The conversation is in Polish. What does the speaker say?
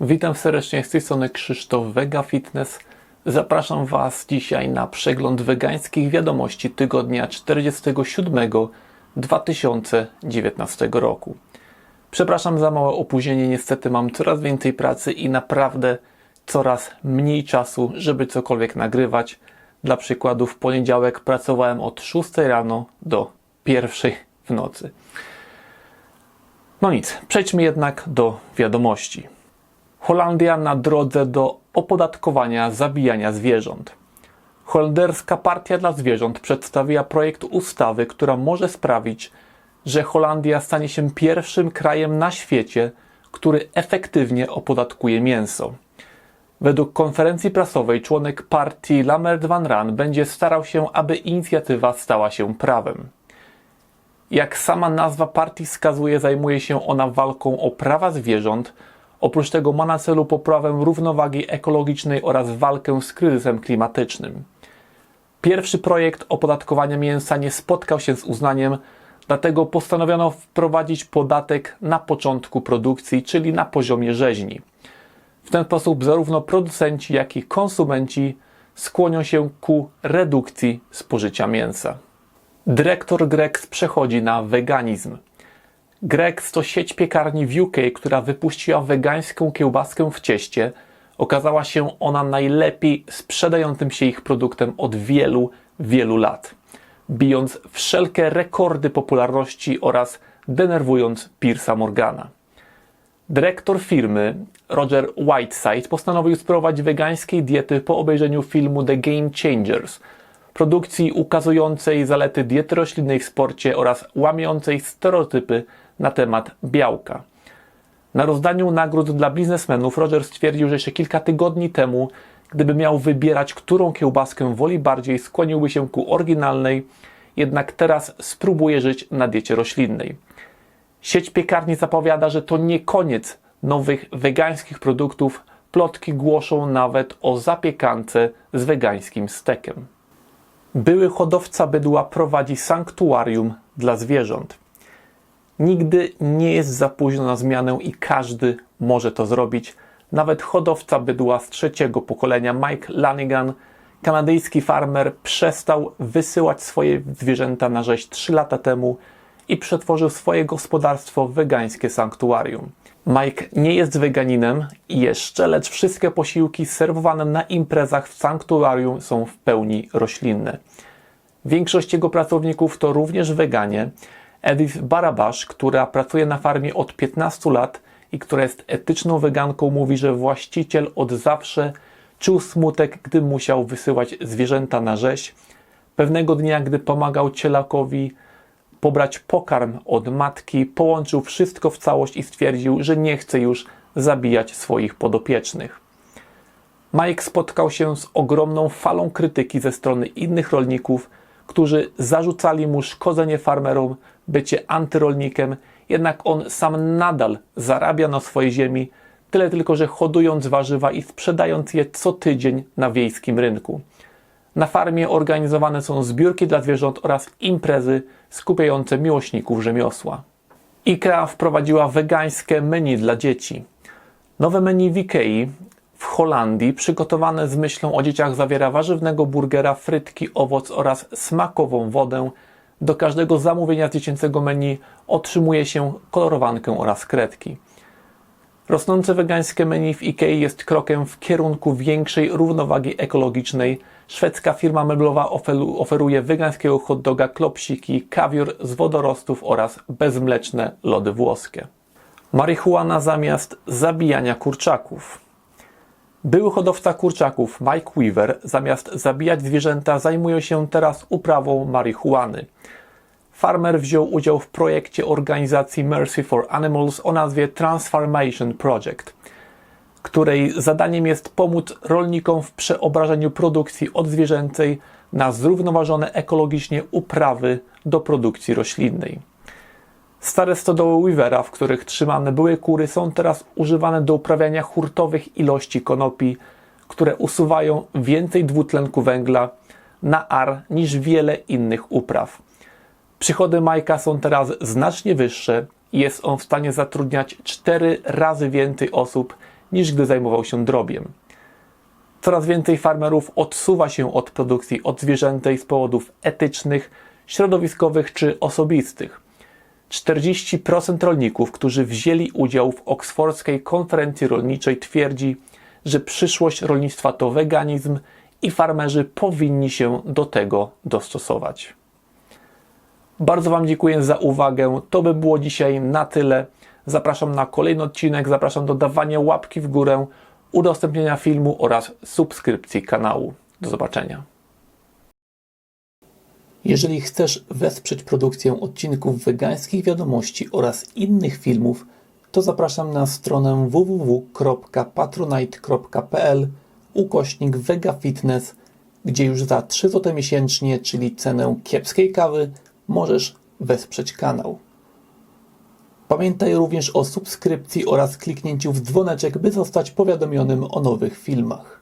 Witam serdecznie z tej strony Krzysztof Vega Fitness. Zapraszam Was dzisiaj na przegląd wegańskich wiadomości tygodnia 47 2019 roku. Przepraszam za małe opóźnienie, niestety mam coraz więcej pracy i naprawdę coraz mniej czasu, żeby cokolwiek nagrywać. Dla przykładu w poniedziałek pracowałem od 6 rano do 1 w nocy. No nic, przejdźmy jednak do wiadomości. Holandia na drodze do opodatkowania zabijania zwierząt. Holenderska Partia dla Zwierząt przedstawiła projekt ustawy, która może sprawić, że Holandia stanie się pierwszym krajem na świecie, który efektywnie opodatkuje mięso. Według konferencji prasowej członek partii Lambert van Raan będzie starał się, aby inicjatywa stała się prawem. Jak sama nazwa partii wskazuje, zajmuje się ona walką o prawa zwierząt. Oprócz tego ma na celu poprawę równowagi ekologicznej oraz walkę z kryzysem klimatycznym. Pierwszy projekt opodatkowania mięsa nie spotkał się z uznaniem, dlatego postanowiono wprowadzić podatek na początku produkcji, czyli na poziomie rzeźni. W ten sposób zarówno producenci, jak i konsumenci skłonią się ku redukcji spożycia mięsa. Dyrektor Grex przechodzi na weganizm. Grex to sieć piekarni w UK, która wypuściła wegańską kiełbaskę w cieście. Okazała się ona najlepiej sprzedającym się ich produktem od wielu, wielu lat, bijąc wszelkie rekordy popularności oraz denerwując Piersa Morgana. Dyrektor firmy Roger Whiteside postanowił spróbować wegańskiej diety po obejrzeniu filmu The Game Changers, produkcji ukazującej zalety diety roślinnej w sporcie oraz łamiącej stereotypy na temat białka. Na rozdaniu nagród dla biznesmenów Roger stwierdził, że jeszcze kilka tygodni temu, gdyby miał wybierać, którą kiełbaskę woli bardziej, skłoniłby się ku oryginalnej, jednak teraz spróbuje żyć na diecie roślinnej. Sieć piekarni zapowiada, że to nie koniec nowych wegańskich produktów. Plotki głoszą nawet o zapiekance z wegańskim stekiem. Były hodowca bydła prowadzi sanktuarium dla zwierząt. Nigdy nie jest za późno na zmianę i każdy może to zrobić. Nawet hodowca bydła z trzeciego pokolenia Mike Lanigan, kanadyjski farmer, przestał wysyłać swoje zwierzęta na rzeź 3 lata temu i przetworzył swoje gospodarstwo w wegańskie sanktuarium. Mike nie jest weganinem jeszcze, lecz wszystkie posiłki serwowane na imprezach w sanktuarium są w pełni roślinne. Większość jego pracowników to również weganie. Edith Barabasz, która pracuje na farmie od 15 lat i która jest etyczną weganką, mówi, że właściciel od zawsze czuł smutek, gdy musiał wysyłać zwierzęta na rzeź. Pewnego dnia, gdy pomagał cielakowi pobrać pokarm od matki, połączył wszystko w całość i stwierdził, że nie chce już zabijać swoich podopiecznych. Mike spotkał się z ogromną falą krytyki ze strony innych rolników, którzy zarzucali mu szkodzenie farmerom, bycie antyrolnikiem, jednak on sam nadal zarabia na swojej ziemi, tyle tylko, że hodując warzywa i sprzedając je co tydzień na wiejskim rynku. Na farmie organizowane są zbiórki dla zwierząt oraz imprezy skupiające miłośników rzemiosła. IKEA wprowadziła wegańskie menu dla dzieci. Nowe menu w Ikei w Holandii przygotowane z myślą o dzieciach zawiera warzywnego burgera, frytki, owoc oraz smakową wodę. Do każdego zamówienia z dziecięcego menu otrzymuje się kolorowankę oraz kredki. Rosnące wegańskie menu w IKEA jest krokiem w kierunku większej równowagi ekologicznej. Szwedzka firma meblowa oferuje wegańskiego hot doga, klopsiki, kawior z wodorostów oraz bezmleczne lody włoskie. Marihuana zamiast zabijania kurczaków. Były hodowca kurczaków Mike Weaver zamiast zabijać zwierzęta zajmuje się teraz uprawą marihuany. Farmer wziął udział w projekcie organizacji Mercy for Animals o nazwie Transformation Project, której zadaniem jest pomóc rolnikom w przeobrażeniu produkcji odzwierzęcej na zrównoważone ekologicznie uprawy do produkcji roślinnej. Stare stodoły Weavera, w których trzymane były kury, są teraz używane do uprawiania hurtowych ilości konopi, które usuwają więcej dwutlenku węgla na ar niż wiele innych upraw. Przychody Majka są teraz znacznie wyższe i jest on w stanie zatrudniać cztery razy więcej osób niż gdy zajmował się drobiem. Coraz więcej farmerów odsuwa się od produkcji odzwierzętej z powodów etycznych, środowiskowych czy osobistych. 40% rolników, którzy wzięli udział w Oksfordzkiej Konferencji Rolniczej, twierdzi, że przyszłość rolnictwa to weganizm i farmerzy powinni się do tego dostosować. Bardzo Wam dziękuję za uwagę. To by było dzisiaj na tyle. Zapraszam na kolejny odcinek, zapraszam do dawania łapki w górę, udostępnienia filmu oraz subskrypcji kanału. Do zobaczenia. Jeżeli chcesz wesprzeć produkcję odcinków wegańskich wiadomości oraz innych filmów, to zapraszam na stronę www.patronite.pl ukośnik vegafitness, gdzie już za 3 zł miesięcznie, czyli cenę kiepskiej kawy, możesz wesprzeć kanał. Pamiętaj również o subskrypcji oraz kliknięciu w dzwoneczek, by zostać powiadomionym o nowych filmach.